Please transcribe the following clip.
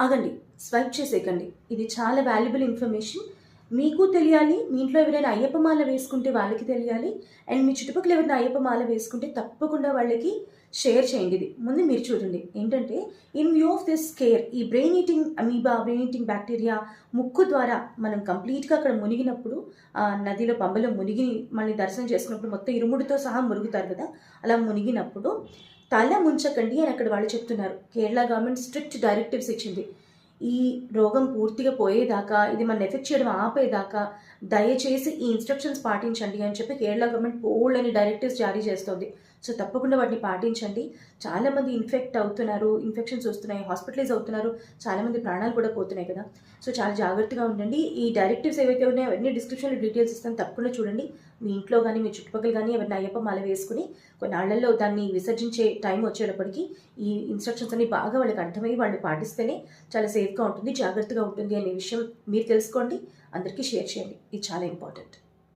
ఆగండి స్వైప్ చేసేయకండి. ఇది చాలా వాల్యుబుల్ ఇన్ఫర్మేషన్ మీకు తెలియాలి మీ ఇంట్లో ఎవరైనా అయ్యప్ప మాల వేసుకుంటే వాళ్ళకి తెలియాలి అండ్ మీ చుట్టుపక్కల ఎవరైనా అయ్యప్ప మాల వేసుకుంటే తప్పకుండా వాళ్ళకి షేర్ చేయండి ఇది. ముందు మీరు చూడండి ఏంటంటే in view of this care ఈ brain eating amoeba brain eating bacteria ముక్కు ద్వారా మనం కంప్లీట్గా అక్కడ మునిగినప్పుడు నదిలో పంబలో మునిగి మళ్ళీ దర్శనం చేసుకున్నప్పుడు మొత్తం ఇరుముడితో సహా మురుగుతారు కదా అలా మునిగినప్పుడు తల ముంచకండి అని అక్కడ వాళ్ళు చెప్తున్నారు. కేరళ గవర్నమెంట్ స్ట్రిక్ట్ డైరెక్టివ్స్ ఇచ్చింది. ఈ రోగం పూర్తిగా పోయేదాకా ఇది మన ఎఫెక్ట్ చేయడం ఆపేదాకా దయచేసి ఈ ఇన్స్ట్రక్షన్స్ పాటించండి అని చెప్పి కేరళ గవర్నమెంట్ బోల్డ్ అని డైరెక్టివ్స్ జారీ చేస్తుంది. సో తప్పకుండా వాటిని పాటించండి. చాలామంది ఇన్ఫెక్ట్ అవుతున్నారు ఇన్ఫెక్షన్స్ వస్తున్నాయి హాస్పిటలైజ్ అవుతున్నారు చాలామంది ప్రాణాలు కూడా పోతున్నాయి కదా. సో చాలా జాగ్రత్తగా ఉండండి. ఈ డైరెక్టివ్స్ ఏవైతే ఉన్నాయో అవన్నీ డిస్క్రిప్షన్లో డీటెయిల్స్ ఇస్తాను. తప్పకుండా చూడండి. మీ ఇంట్లో కానీ మీ చుట్టుపక్కల కానీ ఎవరిని అయ్యప్ప మాల వేసుకుని కొన్నాళ్ళలో దాన్ని విసర్జించే టైం వచ్చేటప్పటికి ఈ ఇన్స్ట్రక్షన్స్ అన్ని బాగా వాళ్ళకి అర్థమయ్యి వాళ్ళు పాటిస్తేనే చాలా సేఫ్గా ఉంటుంది జాగ్రత్తగా ఉంటుంది అనే విషయం మీరు తెలుసుకోండి. అందరికీ షేర్ చేయండి. ఇది చాలా ఇంపార్టెంట్.